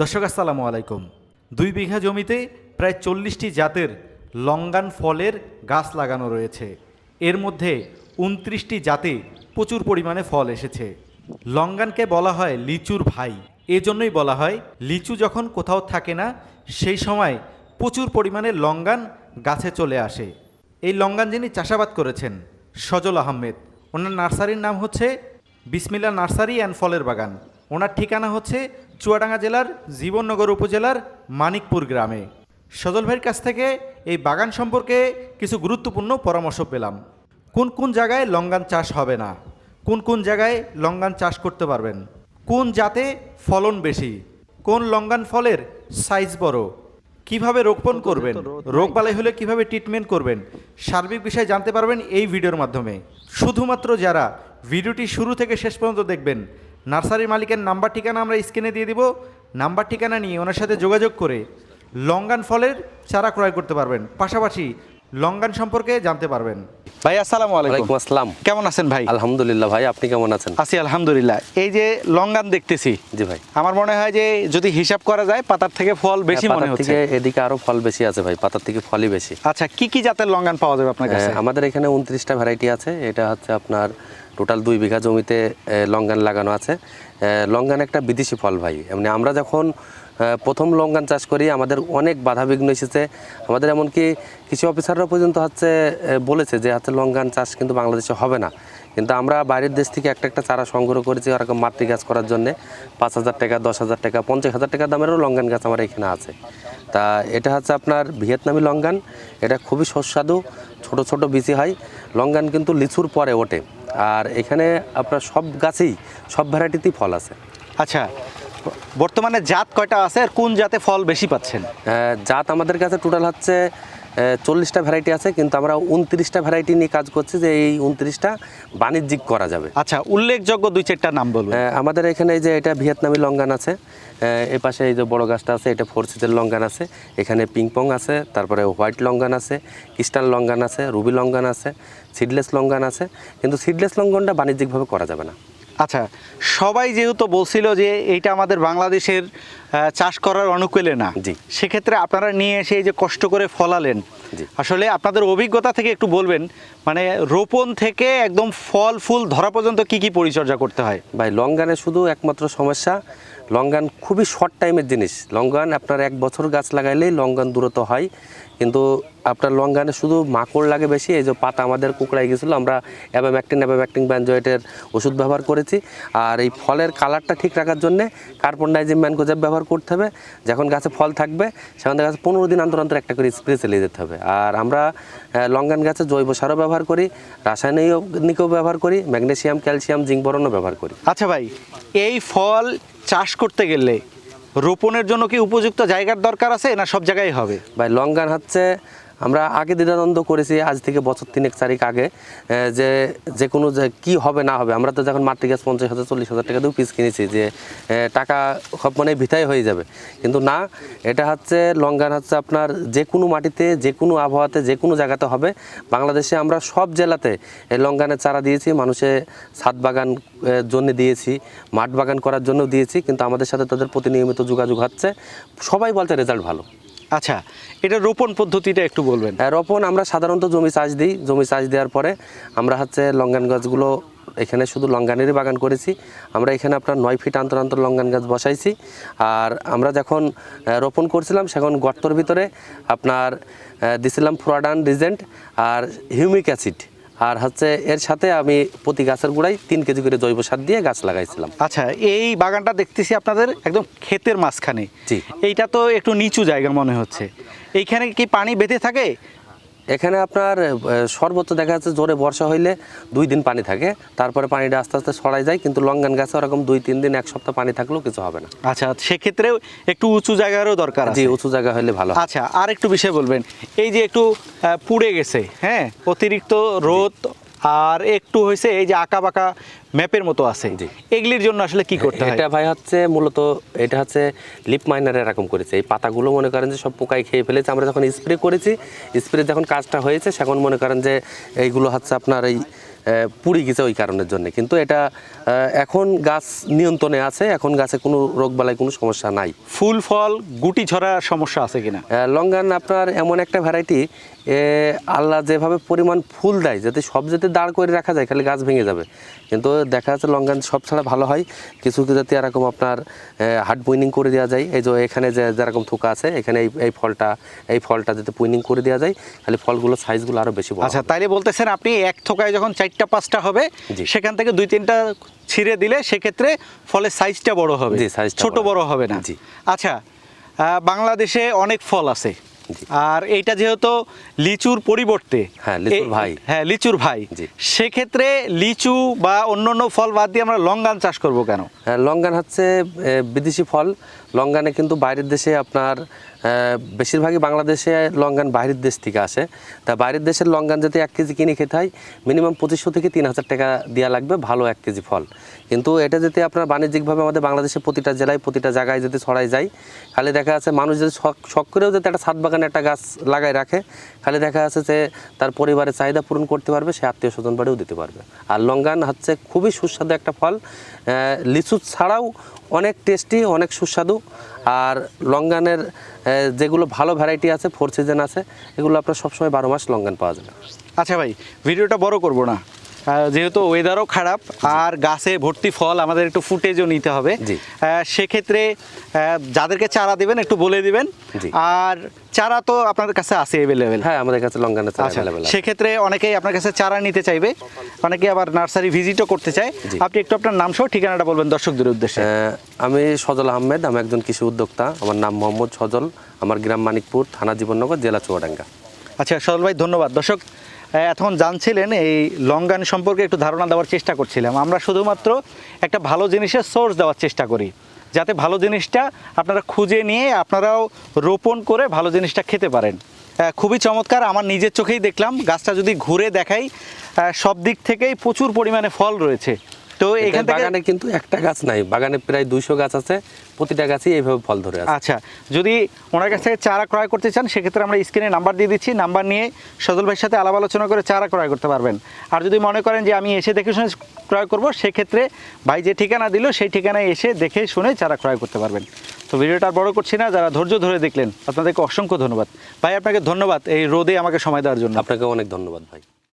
দর্শক, আসসালামু আলাইকুম। দুই বিঘা জমিতে প্রায় চল্লিশটি জাতের লঙ্গান ফলের গাছ লাগানো রয়েছে। এর মধ্যে উনত্রিশটি জাতে প্রচুর পরিমাণে ফল এসেছে। লঙ্গানকে বলা হয় লিচুর ভাই। এজন্যই বলা হয়, লিচু যখন কোথাও থাকে না, সেই সময় প্রচুর পরিমাণে লঙ্গান গাছে চলে আসে। এই লঙ্গান যিনি চাষাবাদ করেছেন, সজল আহমেদ, ওনার নার্সারির নাম হচ্ছে বিসমিল্লা নার্সারি অ্যান্ড ফলের বাগান। ওনার ঠিকানা হচ্ছে চুয়াডাঙ্গা জেলার জীবননগর উপজেলার মানিকপুর গ্রামে। সজল ভাইয়ের কাছ থেকে এই বাগান সম্পর্কে কিছু গুরুত্বপূর্ণ পরামর্শ পেলাম। কোন কোন জায়গায় লঙ্গান চাষ হবে না? কোন কোন জায়গায় লঙ্গান চাষ করতে পারবেন? কোন জাতে ফলন বেশি? কোন লঙ্গান ফলের সাইজ বড়? কীভাবে রোপণ করবেন? রোগবালাই হলে কীভাবে ট্রিটমেন্ট করবেন? সার্বিক বিষয়ে জানতে পারবেন এই ভিডিওর মাধ্যমে। শুধুমাত্র যারা ভিডিওটি শুরু থেকে শেষ পর্যন্ত দেখবেন নার্সারি মালিকের নাম্বার ঠিকানা আমরা স্ক্রিনে দিয়ে দিব। নাম্বার ঠিকানা নিয়ে ওনার সাথে যোগাযোগ করে লঙ্গান ফলের চারা ক্রয় করতে পারবেন। পাশাপাশি লঙ্গান সম্পর্কে জানতে পারবেন। ভাই আসসালামু আলাইকুম। আসসালাম। কেমন আছেন ভাই? আলহামদুলিল্লাহ ভাই আপনি কেমন আছেন? আছি আলহামদুলিল্লাহ। এই যে লঙ্গান দেখতেছি জি ভাই। আমার মনে হয় যে যদি হিসাব করা যায় পাতার থেকে ফল বেশি হ্যাঁ, মনে হচ্ছে। থেকে এদিকে আরও ফল বেশি আছে ভাই পাতার থেকে ফলই বেশি। আচ্ছা কি কি জাতের লঙ্গান পাওয়া যাবে আপনার কাছে? হ্যাঁ, আমাদের এখানে উনত্রিশটা ভ্যারাইটি আছে। এটা হচ্ছে আপনার টোটাল দুই বিঘা জমিতে লঙ্গান লাগানো আছে। লঙ্গান একটা বিদেশি ফল ভাই। এমনি আমরা যখন প্রথম লঙ্গান চাষ করি, আমাদের অনেক বাধা বিঘ্ন এসেছে। আমাদের এমনকি কৃষি অফিসাররা পর্যন্ত হচ্ছে বলেছে যে হচ্ছে লঙ্গান চাষ কিন্তু বাংলাদেশে হবে না। কিন্তু আমরা বাইরের দেশ থেকে একটা একটা চারা সংগ্রহ করেছি ওরকম মাতৃ গাছ করার জন্যে। পাঁচ হাজার টাকা, দশ হাজার টাকা, পঞ্চাশ হাজার টাকা দামেরও লঙ্গান গাছ আমার এখানে আছে। তা এটা হচ্ছে আপনার ভিয়েতনামি লঙ্গান। এটা খুবই সুস্বাদু, ছোট ছোট বিচি হয়। লঙ্গান কিন্তু লিচুর পরে ওঠে। আর এখানে আপনার সব গাছেই সব ভ্যারাইটিতেই ফল আছে। আচ্ছা বর্তমানে জাত কয়টা আছে আর কোন জাতে ফল বেশি পাচ্ছেন? জাত আমাদের কাছে টোটাল হচ্ছে চল্লিশটা ভ্যারাইটি আছে কিন্তু আমরা উনত্রিশটা ভ্যারাইটি নিয়ে কাজ করছি যে এই উনত্রিশটা বাণিজ্যিক করা যাবে। আচ্ছা উল্লেখযোগ্য দুই চারটা নাম বলুন আমাদের এখানে এই যে এটা ভিয়েতনামি লঙ্গান আছে আহ, এ পাশে এই যে বড় গাছটা আছে এটা ফোর সিজের লঙ্গান আছে এখানে পিংপং আছে তারপরে হোয়াইট লঙ্গান আছে ক্রিস্টাল লঙ্গান আছে রুবি লঙ্গান আছে সিডলেস লঙ্গান আছে কিন্তু সিডলেস লঙ্গনটা বাণিজ্যিকভাবে করা যাবে না। আচ্ছা সবাই যেহেতু বলছিল যে এইটা আমাদের বাংলাদেশের চাষ করার অনুকূলে না জি। সেক্ষেত্রে আপনারা নিয়ে এসে এই যে কষ্ট করে ফলালেন আসলে আপনাদের অভিজ্ঞতা থেকে একটু বলবেন মানে রোপণ থেকে একদম ফল ফুল ধরা পর্যন্ত কি কি পরিচর্যা করতে হয়? ভাই লঙ্গানে শুধু একমাত্র সমস্যা লঙ্গান খুবই শর্ট টাইমের জিনিস। লঙ্গান আপনার এক বছর গাছ লাগাইলেই লঙ্গান দূরত হয় কিন্তু আপনার লঙ্গানে শুধু মাকড় লাগে বেশি এই যে পাতা আমাদের কুকড়াই গেছিল আমরা অ্যাবাম্যাকটিন অ্যাবাম্যাকটিন ব্যানজয়েটের ওষুধ ব্যবহার করেছি। আর এই ফলের কালারটা ঠিক রাখার জন্য কার্বন ডাইজিম ম্যানকোজেব ব্যবহার করতে হবে। যখন গাছে ফল থাকবে সেখান থেকে গাছে পনেরো দিন অন্তর অন্তর একটা করে স্প্রে চালিয়ে যেতে হবে। আর আমরা লঙ্গান গাছে জৈব সারও ব্যবহার করি রাসায়নিকও ব্যবহার করি ম্যাগনেসিয়াম ক্যালসিয়াম জিঙ্ক বরণও ব্যবহার করি। আচ্ছা ভাই এই ফল চাষ করতে গেলে রোপণের জন্য কি উপযুক্ত জায়গার দরকার আছে না সব জায়গায় হবে? ভাই লঙ্গান হচ্ছে আমরা আগে দ্বিধাদ্বন্দ্ব করেছি, আজ থেকে বছর তিনেক, চারিক আগে যে যে কোনো যে, কী হবে, না হবে, আমরা তো যখন মাতৃ গ্যাস পঞ্চাশ হাজার, চল্লিশ হাজার টাকা দিয়েও পিস কিনেছি যে টাকা সব মানে ভিতাই হয়ে যাবে। কিন্তু না, এটা হচ্ছে লঙ্গান হচ্ছে আপনার যে কোনো মাটিতে, যে কোনো আবহাওয়াতে, যে কোনো জায়গাতে হবে। বাংলাদেশে আমরা সব জেলাতে এই লঙ্গানের চারা দিয়েছি, মানুষে ছাদ বাগান জন্য দিয়েছি, মাঠ বাগান করার জন্য দিয়েছি, কিন্তু আমাদের সাথে তাদের প্রতিনিয়মিত যোগাযোগ হচ্ছে। সবাই বলছে রেজাল্ট ভালো। আচ্ছা এটা রোপণ পদ্ধতিটা একটু বলবেন। হ্যাঁ, রোপণ আমরা সাধারণত জমি চাষ দিই। জমি চাষ দেওয়ার পরে আমরা হচ্ছে লঙ্গান গাছগুলো এখানে শুধু লঙ্গানেরই বাগান করেছি। আমরা এখানে আপনার নয় ফিট অন্তর অন্তর লঙ্গান গাছ বসাইছি। আর আমরা যখন রোপণ করছিলাম সেখন গর্তর ভিতরে আপনার দিছিলাম ফ্রোডান রিজেন্ট আর হিউমিক অ্যাসিড। আর হচ্ছে এর সাথে আমি প্রতি গাছের গোড়ায় তিন কেজি করে জৈব সার দিয়ে গাছ লাগাইছিলাম। আচ্ছা এই বাগানটা দেখতেছি আপনাদের একদম ক্ষেতের মাঝখানে। জি। এইটা তো একটু নিচু জায়গা মনে হচ্ছে। এইখানে কি পানি বেঁধে থাকে? এখানে আপনার সর্বোচ্চ দেখা যাচ্ছে জোরে বর্ষা হইলে দুই দিন পানি থাকে। তারপরে পানিটা আস্তে আস্তে ছড়াই যায় কিন্তু লঙ্গান গাছে ওরকম দুই তিন দিন এক সপ্তাহ পানি থাকলেও কিছু হবে না। আচ্ছা সেক্ষেত্রে একটু উঁচু জায়গারও দরকার জি উঁচু জায়গা হলে ভালো আচ্ছা আর একটু বিষয় বলবেন। এই যে একটু পুড়ে গেছে হ্যাঁ অতিরিক্ত রোদ আর একটু হয়েছে এই যে আঁকা বাঁকা ম্যাপের মতো আছে। এগুলির জন্য আসলে কি করতে হয়? এটা ভাই হচ্ছে মূলত এটা হচ্ছে লিপ মাইনার এরকম করেছে। এই পাতাগুলো মনে করেন যে সব পোকায় খেয়ে ফেলেছে। আমরা যখন স্প্রে করেছি স্প্রে যখন কাজটা হয়েছে সেখন মনে করেন যে এইগুলো হচ্ছে আপনার এই পুড়ে গেছে ওই কারণের জন্য। কিন্তু এটা এখন গাছ নিয়ন্ত্রণে আছে এখন গাছে কোনো রোগবালাই কোনো সমস্যা নাই। ফুল ফল গুটি ঝরার সমস্যা আছে কিনা? লঙ্গান আপনার এমন একটা ভ্যারাইটি আল্লাহ যেভাবে পরিমাণ ফুল দেয় যাতে সব যাতে দাঁড় করে রাখা যায় খালি গাছ ভেঙে যাবে। কিন্তু দেখা যাচ্ছে লঙ্গান সব ছাড়া ভালো হয় কিছু কিছু যাতে এরকম আপনার হার্ড পুইনিং করে দেওয়া যায় এই যে এখানে যে যেরকম থোকা আছে এখানে এই এই ফলটা এই ফলটা যাতে পুইনিং করে দেওয়া যায় খালি ফলগুলো সাইজগুলো আরও বেশি বড় আচ্ছা তাইলে বলতেছেন আপনি এক থোকায় যখন চারটা পাঁচটা হবে। সেখান থেকে দুই তিনটা ছিঁড়ে দিলে সেক্ষেত্রে ফলের সাইজটা বড় হবে ছোট বড় হবে না জি। আচ্ছা বাংলাদেশে অনেক ফল আছে। আর এইটা যেহেতু লিচুর পরিবর্তে হ্যাঁ, লিচুর ভাই। হ্যাঁ লিচুর ভাই। সেক্ষেত্রে লিচু বা অন্যান্য ফল বাদ দিয়ে আমরা লঙ্গান চাষ করব কেন? হ্যাঁ, লঙ্গান হচ্ছে বিদেশি ফল। লঙ্গানে কিন্তু বাইরের দেশে আপনার বেশিরভাগই বাংলাদেশে লঙ্গান বাইরের দেশ থেকে আসে। তা বাইরের দেশের লঙ্গান যদি এক কেজি কিনে খেতে হয়, মিনিমাম পঁচিশশো থেকে তিন হাজার টাকা দেওয়া লাগবে ভালো এক কেজি ফল। কিন্তু এটা যদি আপনার বাণিজ্যিকভাবে আমাদের বাংলাদেশে প্রতিটা জেলায়, প্রতিটা জায়গায় যদি ছড়াই যায় খালি দেখা যাচ্ছে মানুষ যদি শখ শখ করেও যদি একটা ছাদ বাগানে একটা গাছ লাগায় রাখে খালি দেখা যাচ্ছে যে তার পরিবারের চাহিদা পূরণ করতে পারবে, সে আত্মীয় স্বজন বাড়িও দিতে পারবে। আর লঙ্গান হচ্ছে খুবই সুস্বাদু একটা ফল। লিচু ছাড়াও অনেক টেস্টি অনেক সুস্বাদু। আর লঙ্গানের যেগুলো ভালো ভ্যারাইটি আছে ফোর সিজন আছে, এগুলো আপনার সবসময় বারো মাস লঙ্গান পাওয়া যাবে। আচ্ছা ভাই ভিডিওটা বড় করব না। যেহেতু ওয়েদারও খারাপ আর গাছে ভর্তি ফল আমাদের একটু ফুটেজও নিতে হবে। জি। সেক্ষেত্রে যাদেরকে চারা দিবেন একটু বলে দিবেন। আর চারা তো আপনাদের কাছে আছে অ্যাভেলেবেল হ্যাঁ আমাদের কাছে লঙ্গানের চারা আচ্ছা অ্যাভেলেবেল সেক্ষেত্রে অনেকেই আপনার কাছে চারা নিতে চাইবে। অনেকে আবার নার্সারি ভিজিটও করতে চায়। আপনি একটু আপনার নাম সহ ঠিকানাটা বলবেন দর্শকদের উদ্দেশ্যে। আমি সজল আহমেদ আমি একজন কৃষি উদ্যোক্তা। আমার নাম মোহাম্মদ সজল। আমার গ্রাম মানিকপুর থানা জীবননগর জেলা চুয়াডাঙ্গা। আচ্ছা সরল ভাই ধন্যবাদ। দর্শক আহ, এতক্ষণ জানছিলেন এই লঙ্গান সম্পর্কে একটু ধারণা দেওয়ার চেষ্টা করছিলাম। আমরা শুধুমাত্র একটা ভালো জিনিসের সোর্স দেওয়ার চেষ্টা করি যাতে ভালো জিনিসটা আপনারা খুঁজে নিয়ে আপনারাও রোপণ করে ভালো জিনিসটা খেতে পারেন। খুবই চমৎকার আমার নিজের চোখেই দেখলাম গাছটা যদি ঘুরে দেখাই সব দিক থেকেই প্রচুর পরিমাণে ফল রয়েছে। তো এখান থেকে বাগানে কিন্তু একটা গাছ নাই। বাগানে প্রায় দুইশো গাছ আছে প্রতিটা গাছই এইভাবে ফল ধরে আছে। আচ্ছা যদি ওনার কাছ থেকে চারা ক্রয় করতে চান সেক্ষেত্রে আমরা স্ক্রিনে নাম্বার দিয়ে দিচ্ছি। নাম্বার নিয়ে সজল ভাইয়ের সাথে আলাপ আলোচনা করে চারা ক্রয় করতে পারবেন। আর যদি মনে করেন যে আমি এসে দেখে শুনে ক্রয় করব সেক্ষেত্রে ভাই যে ঠিকানা দিল সেই ঠিকানায় এসে দেখে শুনে চারা ক্রয় করতে পারবেন। তো ভিডিওটা আর বড় করছি না যারা ধৈর্য ধরে দেখলেন আপনাদেরকে অসংখ্য ধন্যবাদ। ভাই আপনাকে ধন্যবাদ এই রোদে আমাকে সময় দেওয়ার জন্য। আপনাকে অনেক ধন্যবাদ ভাই।